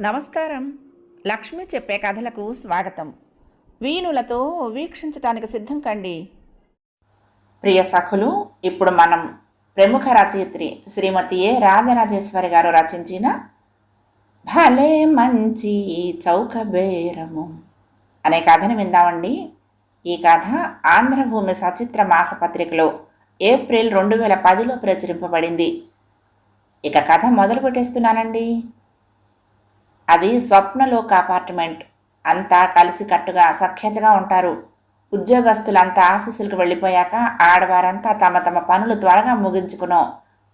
నమస్కారం. లక్ష్మి చెప్పే కథలకు స్వాగతం. వీణులతో వీక్షించటానికి సిద్ధం కండి. ప్రియ సఖులు ఇప్పుడు మనం ప్రముఖ రచయిత్రి శ్రీమతి ఏ. రాజరాజేశ్వరి గారు రచించిన భలే మంచి చౌక బేరము అనే కథను విందామండి. ఈ కథ ఆంధ్రభూమి సచిత్ర మాసపత్రికలో ఏప్రిల్ రెండు వేల పదిలో ప్రచురింపబడింది. ఇక కథ మొదలు పెట్టేస్తున్నానండి అది స్వప్నలోక అపార్ట్మెంట్. అంతా కలిసికట్టుగా సఖ్యతగా ఉంటారు. ఉద్యోగస్తులంతా ఆఫీసులకు వెళ్ళిపోయాక ఆడవారంతా తమ తమ పనులు త్వరగా ముగించుకునో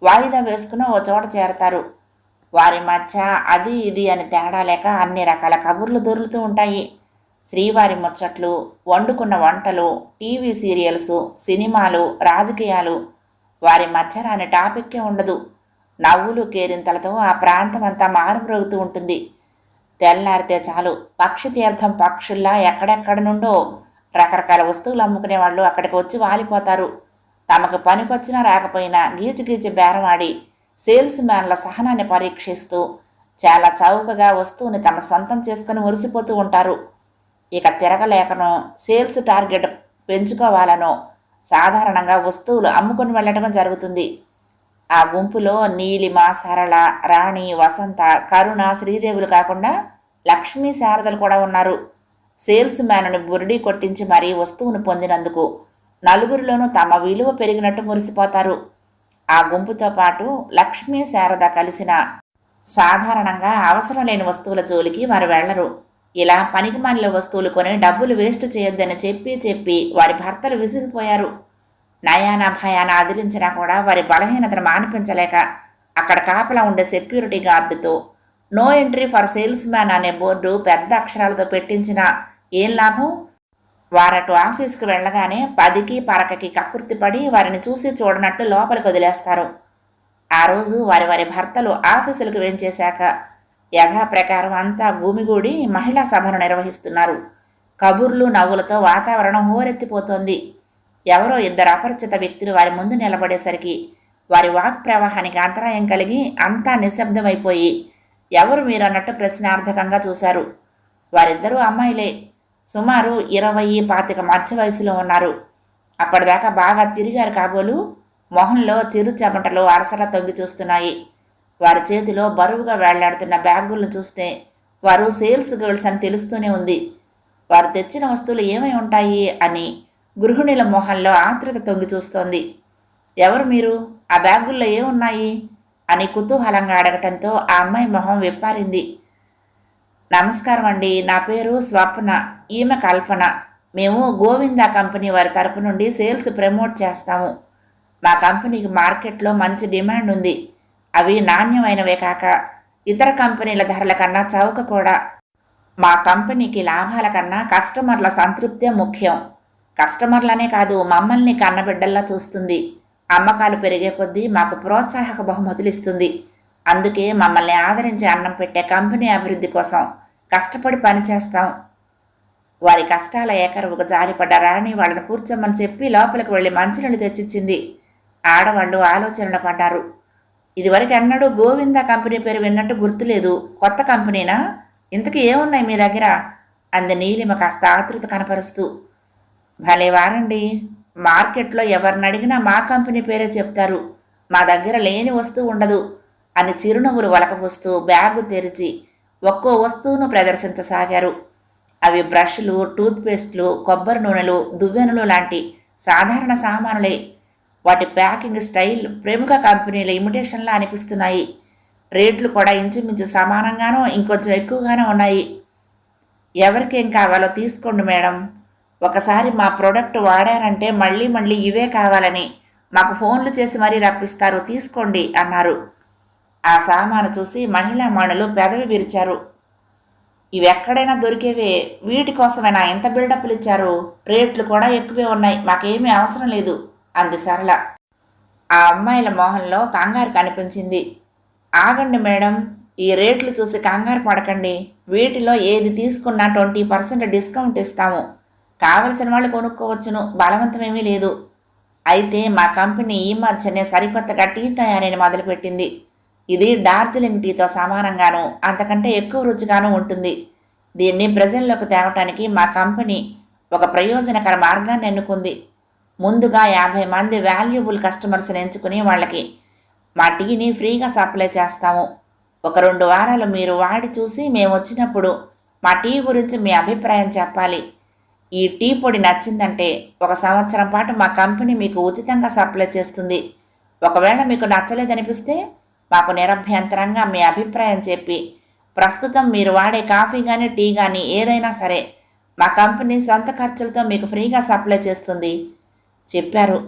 వాయిదా వేసుకునో ఓ చోట చేరతారు. వారి మధ్య అది ఇది అని తేడా లేక అన్ని రకాల కబుర్లు దొరుకుతూ ఉంటాయి. శ్రీవారి ముచ్చట్లు వండుకున్న వంటలు టీవీ సీరియల్స్ సినిమాలు రాజకీయాలు. వారి మధ్య రాని టాపిక్కే ఉండదు. నవ్వులు కేరింతలతో ఆ ప్రాంతం అంతా మారుమ్రోగుతూ ఉంటుంది. తెల్లారితే చాలు పక్షి తీర్థం పక్షుల్లా ఎక్కడెక్కడ నుండో రకరకాల వస్తువులు అమ్ముకునే వాళ్ళు అక్కడికి వచ్చి వాలిపోతారు. తమకు పనికొచ్చినా రాకపోయినా గీచి గీచి బేరమాడి సేల్స్ మ్యాన్ల సహనాన్ని పరీక్షిస్తూ చాలా చౌకగా వస్తువుని తమ సొంతం చేసుకుని మురిసిపోతూ ఉంటారు. ఇక తిరగలేకనో సేల్స్ టార్గెట్ పెంచుకోవాలనో సాధారణంగా వస్తువులు అమ్ముకుని వెళ్ళటం జరుగుతుంది. ఆ గుంపులో నీలిమ సరళ రాణి వసంత కరుణ శ్రీదేవులు కాకుండా లక్ష్మీ శారదలు కూడా ఉన్నారు. సేల్స్ మ్యాన్ను బురిడి కొట్టించి మరీ వస్తువును పొందినందుకు నలుగురిలోనూ తమ విలువ పెరిగినట్టు మురిసిపోతారు. ఆ గుంపుతో పాటు లక్ష్మీ శారద కలిసిన సాధారణంగా అవసరం లేని వస్తువుల జోలికి వారు వెళ్ళరు ఇలా పనికిమాలిన వస్తువులు కొని డబ్బులు వేస్ట్ చేయొద్దని చెప్పి చెప్పి వారి భర్తలు విసిగిపోయారు. నయాన భయాన అదిలించినా కూడా వారి బలహీనతను మానిపించలేక అక్కడ కాపలా ఉండే సెక్యూరిటీ గార్డుతో no entry for salesman అనే బోర్డు పెద్ద అక్షరాలతో పెట్టించిన ఏం లాభం? వారటు ఆఫీస్కి వెళ్ళగానే పదికి పరకకి కక్కుర్తిపడి వారిని చూసి చూడనట్టు లోపలికి వదిలేస్తారు. ఆ రోజు వారి వారి భర్తలు ఆఫీసులకు వెంచేశాక యథాప్రకారం అంతా భూమిగూడి మహిళా సభను నిర్వహిస్తున్నారు. కబుర్లు నవ్వులతో వాతావరణం హోరెత్తిపోతోంది. ఎవరో ఇద్దరు అపరిచిత వ్యక్తులు వారి ముందు నిలబడేసరికి వారి వాక్ ప్రవాహానికి అంతరాయం కలిగి అంతా నిశ్శబ్దమైపోయి ఎవరు మీరన్నట్టు ప్రశ్నార్థకంగా చూశారు. వారిద్దరూ అమ్మాయిలే. సుమారు ఇరవై పాతిక మధ్య వయసులో ఉన్నారు. అప్పటిదాకా బాగా తిరిగారు కాబోలు మొహంలో చిరు చెమటలు అరసల తొంగి చూస్తున్నాయి. వారి చేతిలో బరువుగా వేళ్ళాడుతున్న బ్యాగులను చూస్తే వారు సేల్స్ గర్ల్స్ అని తెలుస్తూనే ఉంది. వారు తెచ్చిన వస్తువులు ఏమై ఉంటాయి అని గృహిణుల మొహంలో ఆతృత తొంగి చూస్తోంది. ఎవరు మీరు? ఆ బ్యాగుల్లో ఏమున్నాయి? అని కుతూహలంగా అడగటంతో ఆ అమ్మాయి మొహం విప్పారింది. నమస్కారం అండి నా పేరు స్వప్న ఈమె కల్పన. మేము గోవిందా కంపెనీ వారి తరపు నుండి సేల్స్ ప్రమోట్ చేస్తాము. మా కంపెనీకి మార్కెట్లో మంచి డిమాండ్ ఉంది. అవి నాణ్యమైనవే కాక ఇతర కంపెనీల ధరల కన్నా చౌక కూడా. మా కంపెనీకి లాభాల కన్నా కస్టమర్ల సంతృప్తే ముఖ్యం. కస్టమర్లనే కాదు మమ్మల్ని కన్నబిడ్డల్లా చూస్తుంది. అమ్మకాలు పెరిగే కొద్దీ మాకు ప్రోత్సాహక బహుమతులు ఇస్తుంది. అందుకే మమ్మల్ని ఆదరించి అన్నం పెట్టే కంపెనీ అభివృద్ధి కోసం కష్టపడి పనిచేస్తాం వారి కష్టాల ఏకరువుకు జారిపడ్డ రాణి వాళ్ళని కూర్చోమని చెప్పి లోపలికి వెళ్ళి మంచినీళ్ళు తెచ్చిచ్చింది. ఆడవాళ్ళు ఆలోచనలు పడ్డారు. ఇదివరకు ఎన్నడూ గోవింద కంపెనీ పేరు విన్నట్టు గుర్తులేదు. కొత్త కంపెనీనా? ఇంతకు ఏమున్నాయి మీ దగ్గర? అంది నీలిమ కాస్త ఆతృత కనపరుస్తూ. భలే వారండి. మార్కెట్లో ఎవరిని అడిగినా మా కంపెనీ పేరే చెప్తారు. మా దగ్గర లేని వస్తువు ఉండదు అని చిరునవ్వులు వలకపోస్తూ బ్యాగు తెరిచి ఒక్కో వస్తువును ప్రదర్శించసాగారు. అవి బ్రష్లు టూత్పేస్ట్లు కొబ్బరి నూనెలు దువ్వెనలు లాంటి సాధారణ సామానులే. వాటి ప్యాకింగ్ స్టైల్ ప్రముఖ కంపెనీల ఇమిటేషన్లా అనిపిస్తున్నాయి. రేట్లు కూడా ఇంచుమించు సమానంగానో ఇంకొంచెం ఎక్కువగానే ఉన్నాయి. ఎవరికేం కావాలో తీసుకోండి మేడం. ఒకసారి మా ప్రోడక్ట్ వాడారంటే మళ్ళీ మళ్ళీ ఇవే కావాలని. మాకు ఫోన్లు చేసి మరీ రప్పిస్తారు తీసుకోండి అన్నారు. ఆ సామాను చూసి మహిళా మణులు పెదవి విరిచారు. ఇవి ఎక్కడైనా దొరికేవే వీటి కోసమైనా ఎంత బిల్డప్లు ఇచ్చారు రేట్లు కూడా ఎక్కువే ఉన్నాయి మాకేమీ అవసరం లేదు. అంది సరళ. ఆ అమ్మాయిల మొహంలో కంగారు కనిపించింది. ఆగండి మేడం ఈ రేట్లు చూసి కంగారు పడకండి. వీటిలో ఏది తీసుకున్నా ట్వంటీ పర్సెంట్ డిస్కౌంట్ ఇస్తాము. కావలసిన వాళ్ళు కొనుక్కోవచ్చును బలవంతమేమీ లేదు. అయితే మా కంపెనీ ఈ మధ్యనే సరికొత్తగా టీ తయారీని మొదలుపెట్టింది. ఇది డార్జిలింగ్ టీతో సమానంగాను అంతకంటే ఎక్కువ రుచిగాను ఉంటుంది. దీన్ని ప్రజల్లోకి తేవటానికి మా కంపెనీ ఒక ప్రయోజనకర మార్గాన్ని ఎన్నుకుంది. ముందుగా యాభై మంది వాల్యుబుల్ కస్టమర్స్ని ఎంచుకుని వాళ్ళకి మా టీని ఫ్రీగా సప్లై చేస్తాము. ఒక రెండు వారాలు మీరు వాడి చూసి మేము వచ్చినప్పుడు మా టీ గురించి మీ అభిప్రాయం చెప్పాలి. ఈ టీ పొడి నచ్చిందంటే ఒక సంవత్సరం పాటు మా కంపెనీ మీకు ఉచితంగా సప్లై చేస్తుంది. ఒకవేళ మీకు నచ్చలేదనిపిస్తే మాకు నిరభ్యంతరంగా మీ అభిప్రాయం చెప్పి ప్రస్తుతం మీరు వాడే కాఫీ కానీ టీ కానీ ఏదైనా సరే మా కంపెనీ సొంత ఖర్చులతో మీకు ఫ్రీగా సప్లై చేస్తుంది. చెప్పారు.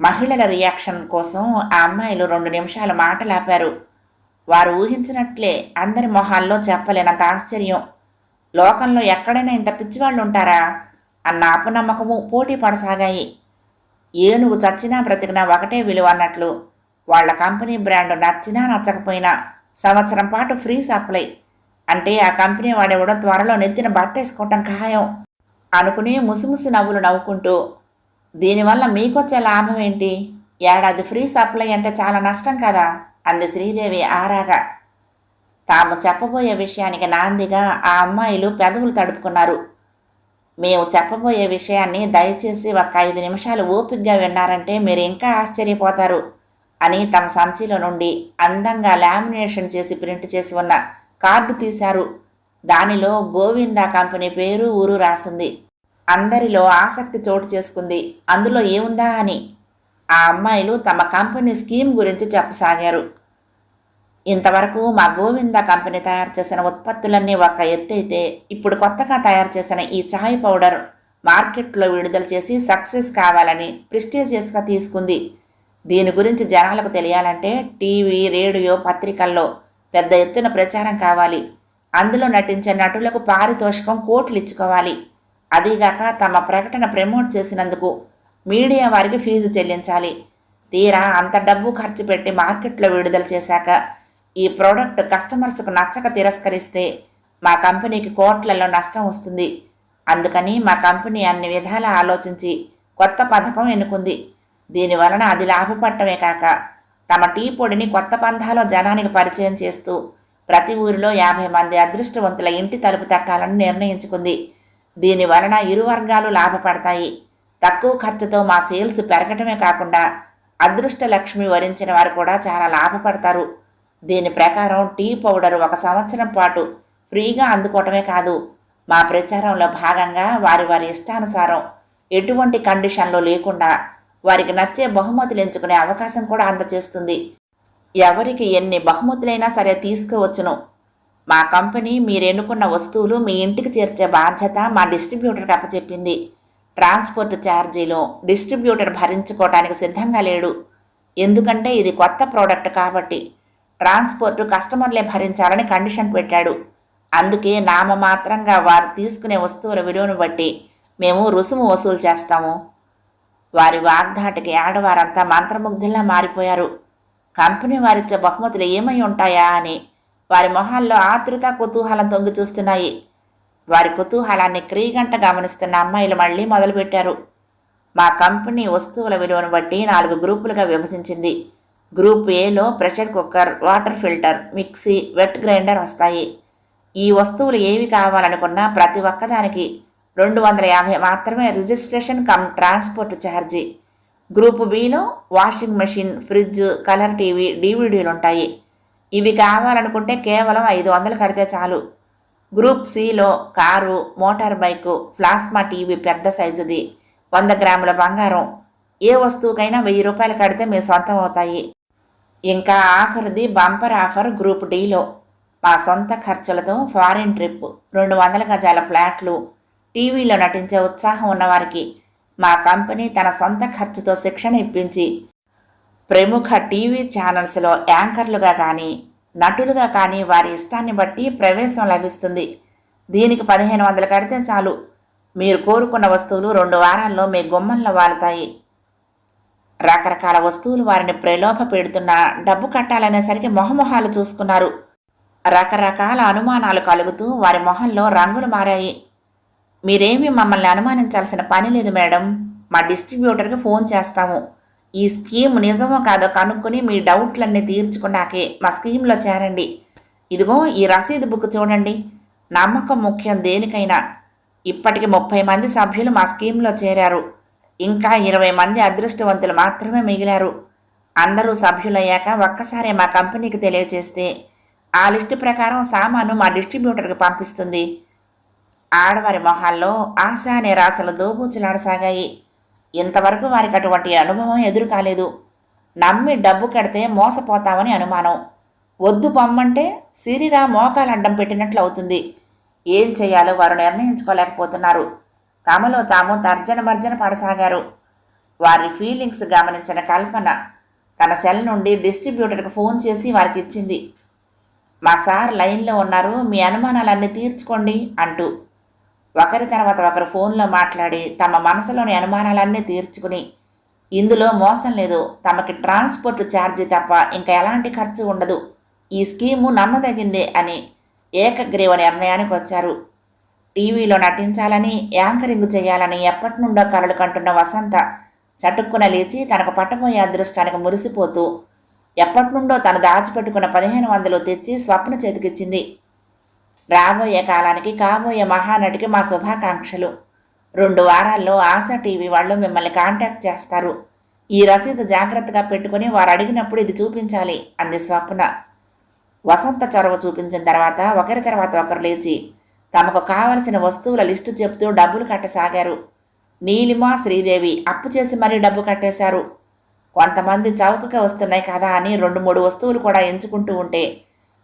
మహిళల రియాక్షన్ కోసం ఆ అమ్మాయిలు రెండు నిమిషాలు మాటలాపారు. వారు ఊహించినట్లే అందరి మొహాల్లో చెప్పలేనంత ఆశ్చర్యం. లోకంలో ఎక్కడైనా ఇంత పిచ్చివాళ్ళు ఉంటారా అన్న అపనమ్మకము పోటీ పడసాగాయి. ఏనుగు చచ్చినా బ్రతికినా ఒకటే విలువ అన్నట్లు. వాళ్ళ కంపెనీ బ్రాండ్ నచ్చినా నచ్చకపోయినా సంవత్సరం పాటు ఫ్రీ సప్లై. అంటే ఆ కంపెనీ వాడెవడో త్వరలో నెత్తిన బట్టేసుకోవటం ఖాయం. అనుకుని ముసిముసి నవ్వులు నవ్వుకుంటూ దీనివల్ల మీకొచ్చే లాభం ఏంటి? ఏడాది ఫ్రీ సప్లై అంటే చాలా నష్టం కదా? అంది శ్రీదేవి ఆరాగా. తాము చెప్పబోయే విషయానికి నాందిగా ఆ అమ్మాయిలు పెదవులు తడుపుకున్నారు. మేము చెప్పబోయే విషయాన్ని దయచేసి ఒక ఐదు నిమిషాలు ఓపిగ్గా విన్నారంటే మీరు ఇంకా ఆశ్చర్యపోతారు అని తమ సంచిలో నుండి అందంగా లామినేషన్ చేసి ప్రింట్ చేసి ఉన్న కార్డు తీశారు. దానిలో గోవిందా కంపెనీ పేరు ఊరు రాసింది. అందరిలో ఆసక్తి చోటు చేసుకుంది. అందులో ఏముందా అని ఆ అమ్మాయిలు తమ కంపెనీ స్కీమ్ గురించి చెప్పసాగారు. ఇంతవరకు మా గోవింద కంపెనీ తయారు చేసిన ఉత్పత్తులన్నీ ఒక ఎత్తైతే ఇప్పుడు కొత్తగా తయారు చేసిన ఈ చాయ్ పౌడర్ మార్కెట్లో విడుదల చేసి సక్సెస్ కావాలని ప్రిస్టీజియస్గా తీసుకుంది. దీని గురించి జనాలకు తెలియాలంటే టీవీ రేడియో పత్రికల్లో పెద్ద ఎత్తున ప్రచారం కావాలి. అందులో నటించే నటులకు పారితోషికం కోట్లు ఇచ్చుకోవాలి. అదీగాక తమ ప్రకటన ప్రమోట్ చేసినందుకు మీడియా వారికి ఫీజు చెల్లించాలి. తీరా అంత డబ్బు ఖర్చు పెట్టి మార్కెట్లో విడుదల చేశాక ఈ ప్రోడక్ట్ కస్టమర్స్కు నచ్చక తిరస్కరిస్తే మా కంపెనీకి కోట్లలో నష్టం వస్తుంది. అందుకని మా కంపెనీ అన్ని విధాలా ఆలోచించి కొత్త పథకం ఎన్నుకుంది. దీని వలన అది లాభపడటమే కాక తమ టీ పొడిని కొత్త పంథాలో జనానికి పరిచయం చేస్తూ ప్రతి ఊరిలో యాభై మంది అదృష్టవంతుల ఇంటి తలుపు తట్టాలని నిర్ణయించుకుంది. దీని వలన ఇరు వర్గాలు లాభపడతాయి. తక్కువ ఖర్చుతో మా సేల్స్ పెరగటమే కాకుండా అదృష్ట లక్ష్మి వరించిన వారు కూడా చాలా లాభపడతారు. దీని ప్రకారం టీ పౌడర్ ఒక సంవత్సరం పాటు ఫ్రీగా అందుకోవటమే కాదు మా ప్రచారంలో భాగంగా వారి వారి ఇష్టానుసారం ఎటువంటి కండిషన్లు లేకుండా వారికి నచ్చే బహుమతులు ఎంచుకునే అవకాశం కూడా అందజేస్తుంది ఎవరికి ఎన్ని బహుమతులైనా సరే తీసుకోవచ్చును. మా కంపెనీ మీరు ఎన్నుకున్న వస్తువులు మీ ఇంటికి చేర్చే బాధ్యత మా డిస్ట్రిబ్యూటర్కి అప్పచెప్పింది. ట్రాన్స్పోర్ట్ ఛార్జీలు డిస్ట్రిబ్యూటర్ భరించుకోవటానికి సిద్ధంగా లేడు. ఎందుకంటే ఇది కొత్త ప్రోడక్ట్ కాబట్టి ట్రాన్స్పోర్ట్ కస్టమర్లే భరించాలని కండిషన్ పెట్టాడు. అందుకే నామమాత్రంగా వారు తీసుకునే వస్తువుల విలువను బట్టి మేము రుసుము వసూలు చేస్తాము. వారి వాగ్దాటికి ఆడవారంతా మంత్రముగ్ధుల్లా మారిపోయారు. కంపెనీ వారిచ్చే బహుమతులు ఏమై ఉంటాయా అని వారి మొహాల్లో ఆతృత కుతూహలం తొంగి చూస్తున్నాయి. వారి కుతూహలాన్ని క్రీగంట గమనిస్తున్న అమ్మాయిలు మళ్ళీ మొదలుపెట్టారు. మా కంపెనీ వస్తువుల విలువను బట్టి నాలుగు గ్రూపులుగా విభజించింది. గ్రూప్ ఏలో pressure cooker water filter mixie wet grinder వస్తాయి. ఈ వస్తువులు ఏవి కావాలనుకున్నా ప్రతి ఒక్కదానికి రెండు వందల యాభై మాత్రమే రిజిస్ట్రేషన్ కమ్ ట్రాన్స్పోర్ట్ ఛార్జీ. Group below washing machine fridge colour TV డీవీడీలు ఉంటాయి ఇవి కావాలనుకుంటే కేవలం ఐదు వందలు కడితే చాలు. గ్రూప్ సిలో car motor bike plasma TV పెద్ద సైజుది. వంద గ్రాముల బంగారం. ఏ వస్తువుకైనా వెయ్యి రూపాయలు కడితే మీ సొంతం అవుతాయి. ఇంకా ఆఖరిది బంపర్ ఆఫర్ గ్రూప్ డీలో. మా సొంత ఖర్చులతో ఫారిన్ ట్రిప్ రెండు వందల గజాల ఫ్లాట్లు. టీవీలో నటించే ఉత్సాహం ఉన్నవారికి మా కంపెనీ తన సొంత ఖర్చుతో శిక్షణ ఇప్పించి ప్రముఖ టీవీ ఛానల్స్లో యాంకర్లుగా కానీ నటులుగా కానీ వారి ఇష్టాన్ని బట్టి ప్రవేశం లభిస్తుంది. దీనికి పదిహేను వందలు కడితే చాలు. మీరు కోరుకున్న వస్తువులు రెండు వారాల్లో మీ గుమ్మంలో వాలుతాయి రకరకాల వస్తువులు వారిని ప్రలోభ పెడుతున్నా డబ్బు కట్టాలనేసరికి మొహమొహాలు చూసుకున్నారు. రకరకాల అనుమానాలు కలుగుతూ వారి మొహంలో రంగులు మారాయి. మీరేమీ మమ్మల్ని అనుమానించాల్సిన పని లేదు మేడం. మా డిస్ట్రిబ్యూటర్కి ఫోన్ చేస్తాము. ఈ స్కీమ్ నిజమో కాదో కనుక్కొని మీ డౌట్లన్నీ తీర్చుకున్నాకే మా స్కీమ్లో చేరండి. ఇదిగో ఈ రసీదు బుక్ చూడండి. నమ్మకం ముఖ్యం దేనికైనా. ఇప్పటికి ముప్పై మంది సభ్యులు మా స్కీమ్లో చేరారు. ఇంకా ఇరవై మంది అదృష్టవంతులు మాత్రమే మిగిలారు. అందరూ సభ్యులయ్యాక ఒక్కసారి మా కంపెనీకి తెలియజేస్తే ఆ లిస్టు ప్రకారం సామాను మా డిస్ట్రిబ్యూటర్కి పంపిస్తుంది. ఆడవారి మొహాల్లో ఆశా నిరాశలు దోబూచులాడసాగాయి. ఇంతవరకు వారికి అటువంటి అనుభవం ఎదురు కాలేదు. నమ్మి డబ్బు కడితే మోసపోతామని అనుమానం. వద్దు పొమ్మంటే సిరిరా మోకాలు అడ్డం పెట్టినట్లు అవుతుంది. ఏం చేయాలో వారు నిర్ణయించుకోలేకపోతున్నారు. తమలో తాము తర్జన మర్జన పడసాగారు. వారి ఫీలింగ్స్ గమనించిన కల్పన తన సెల్ నుండి డిస్ట్రిబ్యూటర్కి ఫోన్ చేసి వారికి ఇచ్చింది మా సార్ లైన్లో ఉన్నారు. మీ అనుమానాలన్నీ తీర్చుకోండి అంటూ ఒకరి తర్వాత ఒకరు ఫోన్లో మాట్లాడి తమ మనసులోని అనుమానాలన్నీ తీర్చుకుని ఇందులో మోసం లేదు. తమకి ట్రాన్స్పోర్ట్ ఛార్జీ తప్ప ఇంకా ఎలాంటి ఖర్చు ఉండదు. ఈ స్కీము నమ్మదగిందే అని ఏకగ్రీవ నిర్ణయానికి వచ్చారు. టీవీలో నటించాలని యాంకరింగ్ చేయాలని ఎప్పటి నుండో కలలు కంటున్న వసంత చటుక్కున లేచి తనకు పట్టబోయే అదృష్టానికి మురిసిపోతూ ఎప్పటి నుండో తను దాచిపెట్టుకున్న పదిహేను వందలు తెచ్చి స్వప్న చేతికిచ్చింది. రాబోయే కాలానికి కాబోయే మహానటికి మా శుభాకాంక్షలు. రెండు వారాల్లో ఆశ టీవీ వాళ్ళు మిమ్మల్ని కాంటాక్ట్ చేస్తారు. ఈ రసీదు జాగ్రత్తగా పెట్టుకుని వారు అడిగినప్పుడు ఇది చూపించాలి అంది స్వప్న. వసంత చొరవ చూపించిన తర్వాత ఒకరి తర్వాత ఒకరు లేచి తమకు కావలసిన వస్తువుల లిస్టు చెప్తూ డబ్బులు కట్టసాగారు. నీలిమ శ్రీదేవి అప్పు చేసి మరీ డబ్బు కట్టేశారు. కొంతమంది చౌకగా వస్తున్నాయి కదా అని రెండు మూడు వస్తువులు కూడా ఎంచుకుంటూ ఉంటే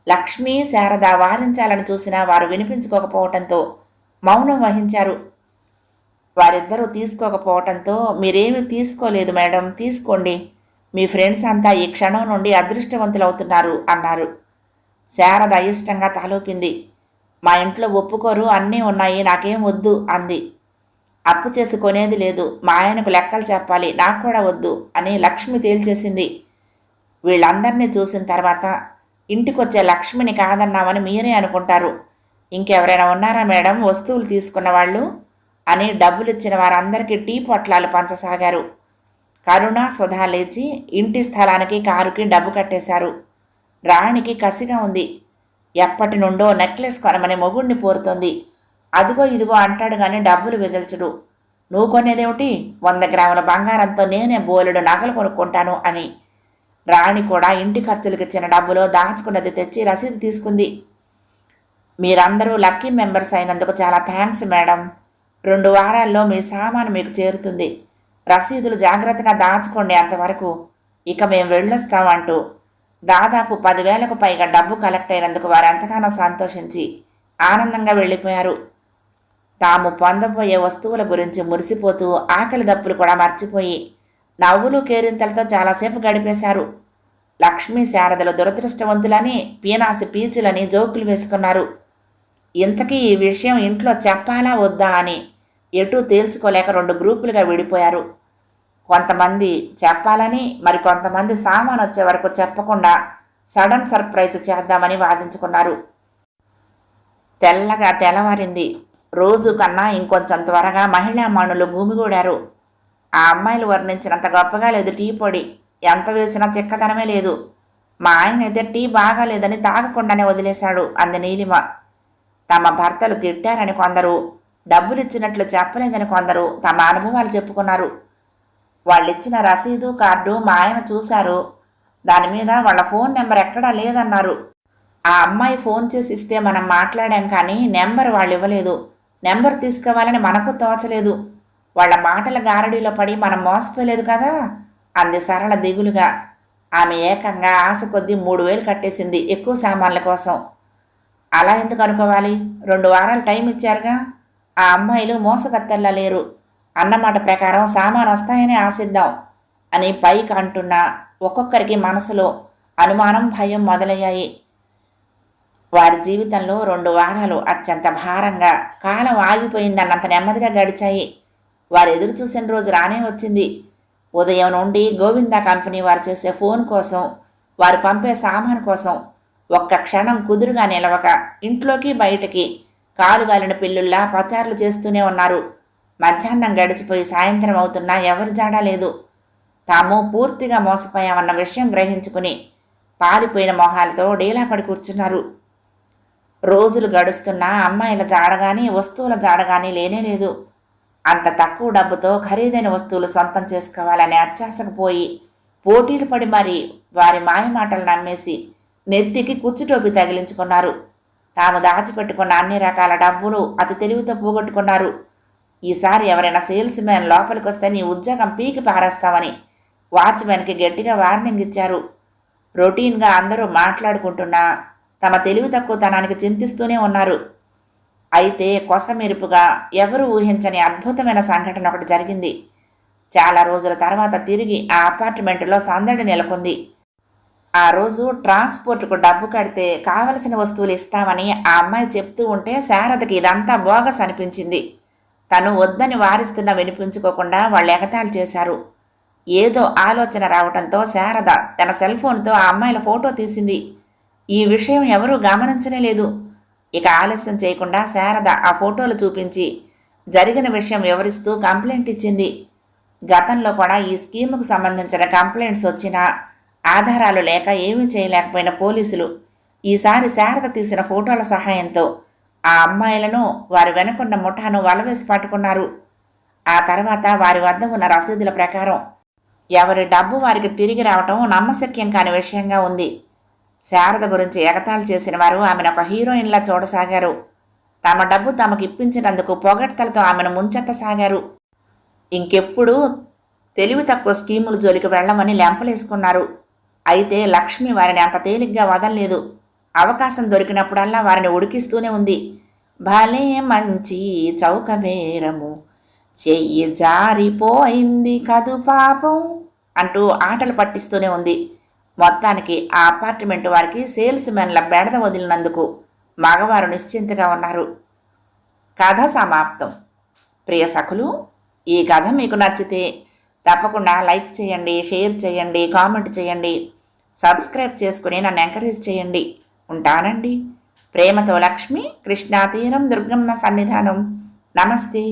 లక్ష్మీ శారద వారించాలని చూసినా వారు వినిపించుకోకపోవటంతో మౌనం వహించారు. వారిద్దరూ తీసుకోకపోవటంతో మీరేమీ తీసుకోలేదు మేడం తీసుకోండి. మీ ఫ్రెండ్స్ అంతా ఈ క్షణం నుండి అదృష్టవంతులవుతున్నారు అన్నారు. శారద అయిష్టంగా తలూపింది. మా ఇంట్లో ఒప్పుకోరు అన్నీ ఉన్నాయి నాకేం వద్దు అంది. అప్పు చేసి కొనేది లేదు మా ఆయనకు లెక్కలు చెప్పాలి నాకు కూడా వద్దు అని లక్ష్మి తేల్చేసింది. వీళ్ళందరినీ చూసిన తర్వాత ఇంటికొచ్చే లక్ష్మిని కాదన్నామని మీరే అనుకుంటారు. ఇంకెవరైనా ఉన్నారా మేడం? వస్తువులు తీసుకున్న వాళ్ళు? అని డబ్బులు ఇచ్చిన వారందరికీ టీ పొట్లాలు పంచసాగారు. కరుణ సుధా లేచి ఇంటి స్థలానికి కారుకి డబ్బు కట్టేశారు. రాణికి కసిగా ఉంది. ఎప్పటి నుండో నెక్లెస్ కొనమని మొగుడిని పోరుతోంది. అదిగో ఇదిగో అంటాడు కానీ డబ్బులు విదల్చుడు. నువ్వు కొనేదేమిటి? వంద గ్రాముల బంగారంతో నేనే బోలెడు నగలు కొనుక్కుంటాను అని. రాణి కూడా ఇంటి ఖర్చులకు ఇచ్చిన డబ్బులో దాచుకున్నది తెచ్చి రసీదు తీసుకుంది. మీరందరూ లక్కీ మెంబర్స్ అయినందుకు చాలా థ్యాంక్స్ మేడం. రెండు వారాల్లో మీ సామాను మీకు చేరుతుంది. రసీదులు జాగ్రత్తగా దాచుకోండి అంతవరకు. ఇక మేము వెళ్ళొస్తామంటూ దాదాపు పదివేలకు పైగా డబ్బు కలెక్ట్ అయినందుకు వారు ఎంతగానో సంతోషించి ఆనందంగా వెళ్ళిపోయారు. తాము పొందబోయే వస్తువుల గురించి మురిసిపోతూ ఆకలి దప్పులు కూడా మర్చిపోయి నవ్వులు కేరింతలతో చాలాసేపు గడిపేశారు. లక్ష్మీ శారదలు దురదృష్టవంతులని పీనాసి పీచులని జోకులు వేసుకున్నారు. ఇంతకీ ఈ విషయం ఇంట్లో చెప్పాలా వద్దా అని ఎటూ తేల్చుకోలేక రెండు గ్రూపులుగా విడిపోయారు. కొంతమంది చెప్పాలని మరి కొంతమంది సామాన్ వచ్చే వరకు చెప్పకుండా సడన్ సర్ప్రైజ్ చేద్దామని వాదించుకున్నారు. తెల్లగా తెల్లవారింది. రోజు కన్నా ఇంకొంచెం త్వరగా మహిళామణులు భూమిగూడారు ఆ అమ్మాయిలు వర్ణించినంత గొప్పగా లేదు టీ పొడి. ఎంత వేసినా చిక్కదనమే లేదు. మా ఆయన అయితే టీ బాగాలేదని తాగకుండానే వదిలేశాడు అంది నీలిమ. తమ భర్తలు తిట్టారని కొందరు డబ్బులిచ్చినట్లు చెప్పలేదని కొందరు తమ అనుభవాలు చెప్పుకున్నారు. వాళ్ళిచ్చిన రసీదు కార్డు మా ఆయన చూశారు. దాని మీద వాళ్ళ ఫోన్ నెంబర్ ఎక్కడా లేదన్నారు. ఆ అమ్మాయి ఫోన్ చేసి ఇస్తే మనం మాట్లాడాం కానీ నెంబర్ వాళ్ళు ఇవ్వలేదు. నెంబర్ తీసుకోవాలని మనకు తోచలేదు. వాళ్ళ మాటల గారడీలో పడి మనం మోసపోలేదు కదా? అంది సరళ దిగులుగా. ఆమె ఏకంగా ఆశ కొద్దీ మూడు వేలు కట్టేసింది ఎక్కువ సామాన్ల కోసం. అలా ఎందుకు అనుకోవాలి? రెండు వారాలు టైం ఇచ్చారుగా. ఆ అమ్మాయిలు మోసగత్తెల్లా లేరు. అన్నమాట ప్రకారం సామాన్ వస్తాయని ఆశిద్దాం అని పైకి అంటున్నా ఒక్కొక్కరికి మనసులో అనుమానం భయం మొదలయ్యాయి. వారి జీవితంలో రెండు వారాలు అత్యంత భారంగా కాలం ఆగిపోయిందన్నంత నెమ్మదిగా గడిచాయి. వారు ఎదురు చూసిన రోజు రానే వచ్చింది. ఉదయం నుండి గోవింద కంపెనీ వారు చేసే ఫోన్ కోసం వారు పంపే సామాన్ కోసం ఒక్క క్షణం కుదురుగా నిలవక ఇంట్లోకి బయటకి కాలుగాలిన పిల్లుల్లా పచారులు చేస్తూనే ఉన్నారు. మధ్యాహ్నం గడిచిపోయి సాయంత్రం అవుతున్నా ఎవరి జాడా లేదు. తాము పూర్తిగా మోసపోయామన్న విషయం గ్రహించుకుని పారిపోయిన మొహాలతో డీలా పడి కూర్చున్నారు. రోజులు గడుస్తున్నా అమ్మాయిల జాడగాని వస్తువుల జాడగాని లేనే లేదు. అంత తక్కువ డబ్బుతో ఖరీదైన వస్తువులు సొంతం చేసుకోవాలనే అత్యాసకు పోయి పోటీలు పడి మరి వారి మాయమాటలు నమ్మేసి నెత్తికి కుచ్చుటోపి తగిలించుకున్నారు. తాము దాచిపెట్టుకున్న అన్ని రకాల డబ్బులు అతి తెలివితో పోగొట్టుకున్నారు. ఈసారి ఎవరైనా సేల్స్ మ్యాన్ లోపలికి వస్తే నీ ఉద్యోగం పీకి పారేస్తామని వాచ్మెన్కి గట్టిగా వార్నింగ్ ఇచ్చారు. రొటీన్గా అందరూ మాట్లాడుకుంటున్నా తమ తెలివి తక్కువతనానికి చింతిస్తూనే ఉన్నారు. అయితే కొసమెరుపుగా ఎవరు ఊహించని అద్భుతమైన సంఘటన ఒకటి జరిగింది. చాలా రోజుల తర్వాత తిరిగి ఆ అపార్ట్మెంటులో సందడి నెలకొంది. ఆ రోజు ట్రాన్స్పోర్ట్కు డబ్బు కడితే కావలసిన వస్తువులు ఇస్తామని ఆ అమ్మాయి చెప్తూ ఉంటే శారదకి ఇదంతా బోగస్ అనిపించింది. తను వద్దని వారిస్తున్న వినిపించుకోకుండా వాళ్ళు ఎగతాళి చేశారు. ఏదో ఆలోచన రావటంతో శారద తన సెల్ ఫోన్తో ఆ అమ్మాయిల ఫోటో తీసింది. ఈ విషయం ఎవరూ గమనించనే లేదు. ఇక ఆలస్యం చేయకుండా శారద ఆ ఫోటోలు చూపించి జరిగిన విషయం వివరిస్తూ కంప్లైంట్ ఇచ్చింది. గతంలో కూడా ఈ స్కీముకు సంబంధించిన కంప్లైంట్స్ వచ్చినా ఆధారాలు లేక ఏమీ చేయలేకపోయిన పోలీసులు ఈసారి శారద తీసిన ఫోటోల సహాయంతో ఆ అమ్మాయిలను వారి వెనుకున్న ముఠాను వలవేసి పట్టుకున్నారు. ఆ తర్వాత వారి వద్ద ఉన్న రసీదుల ప్రకారం ఎవరి డబ్బు వారికి తిరిగి రావటం నమ్మశక్యం కాని విషయంగా ఉంది. శారద గురించి ఎగతాళి చేసిన వారు ఆమెను ఒక హీరోయిన్లా చూడసాగారు. తమ డబ్బు తమకు ఇప్పించినందుకు పొగడ్తలతో ఆమెను ముంచెత్తసాగారు. ఇంకెప్పుడు తెలివి తక్కువ స్కీములు జోలికి వెళ్ళమని లెంపలేసుకున్నారు. అయితే లక్ష్మి వారిని అంత తేలిగ్గా వదలలేదు. అవకాశం దొరికినప్పుడల్లా వారిని ఉడికిస్తూనే ఉంది. భలే మంచి చౌకబేరము చెయ్యి జారిపోయింది కదు పాపం అంటూ ఆటలు పట్టిస్తూనే ఉంది. మొత్తానికి ఆ అపార్ట్మెంట్ వారికి సేల్స్ మెన్ల బెడద వదిలినందుకు మగవారు నిశ్చింతగా ఉన్నారు. కథ సమాప్తం. ప్రియ సఖులు ఈ కథ మీకు నచ్చితే తప్పకుండా లైక్ చేయండి షేర్ చేయండి కామెంట్ చేయండి సబ్స్క్రైబ్ చేసుకుని నన్ను ఎంకరేజ్ చేయండి. ఉంటానండి. ప్రేమతో లక్ష్మి కృష్ణా తీరం దుర్గమ్మ సన్నిధానం. నమస్తే.